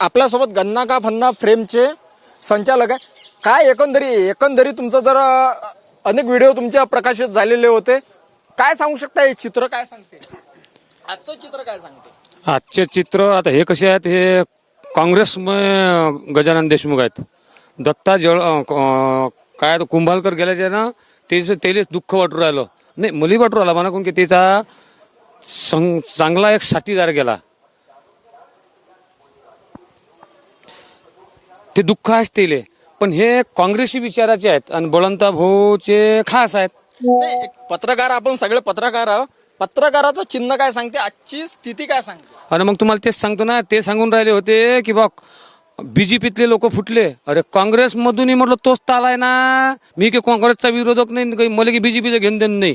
आपल्यासोबत गन्ना का फन्ना फ्रेमचे संचालक आहे. काय एकंदरी एकंदरी तुमचं जर अनेक व्हिडिओ तुमच्या प्रकाशित झालेले होते. काय सांगू शकता हे चित्र काय सांगते? आजचं चित्र काय सांगते? आजचे चित्र आता हे कसे आहेत हे काँग्रेस गजानन देशमुख आहेत. दत्ता जळ अं, अं, काय तो कुंभालकर गेल्याचे ना तेच तेलेच दुःख वाटू राहिलं. नाही मुली वाटू राहिला म्हणा कोण की त्याचा सं- चांगला एक साथीदार गेला. ते दुःख आहेच तेले पण हे काँग्रेसी विचाराचे आहेत आणि बळवंता भाऊचे खास आहेत. नाही, एक पत्रकार आपण सगळे पत्रकार आहोत. पत्रकाराचं चिन्ह काय सांगते? आजची स्थिती काय सांगते? अरे मग तुम्हाला तेच सांगतो ना. ते सांगून राहिले होते की बा बीजेपीतले लोक फुटले. अरे काँग्रेसमधूनही म्हटलं तोच ताल आहे ना. मी की काँग्रेसचा विरोधक नाही काही मला की बीजेपीचं घेणं देणं नाही.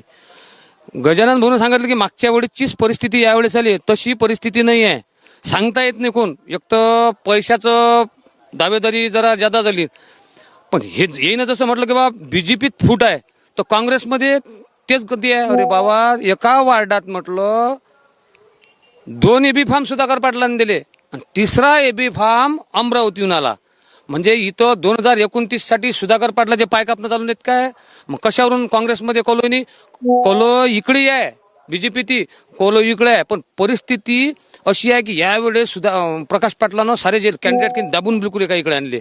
गजानन भाऊन सांगितलं की मागच्या वेळेसचीच परिस्थिती यावेळेस आली तशी परिस्थिती नाही आहे सांगता येत नाही कोण. एक तर पैशाचं दावेदारी जरा जादा झाली. पण हे येईन जसं म्हटलं की बाबा बीजेपीत फूट आहे. तर काँग्रेसमध्ये तेच गती आहे. अरे बाबा एका वार्डात म्हटलं दोन एबी फार्म सुधाकर पाटलांनी दिले. आणि तिसरा एबी फार्म अमरावतीहून आला. म्हणजे इथं दोन हजार एकोणतीससाठी सुधाकर पाटलाचे पाय कापणं चालू नाहीत काय? मग कशावरून काँग्रेसमध्ये कोलोनी कोलो इकडे आहे? बीजेपी ती कोलो इकडे आहे पण परिस्थिती अशी आहे की यावेळेस सुद्धा प्रकाश पाटलानं सारे जे कॅन्डिडेट दाबून बिलकुल एका इकडे आणले.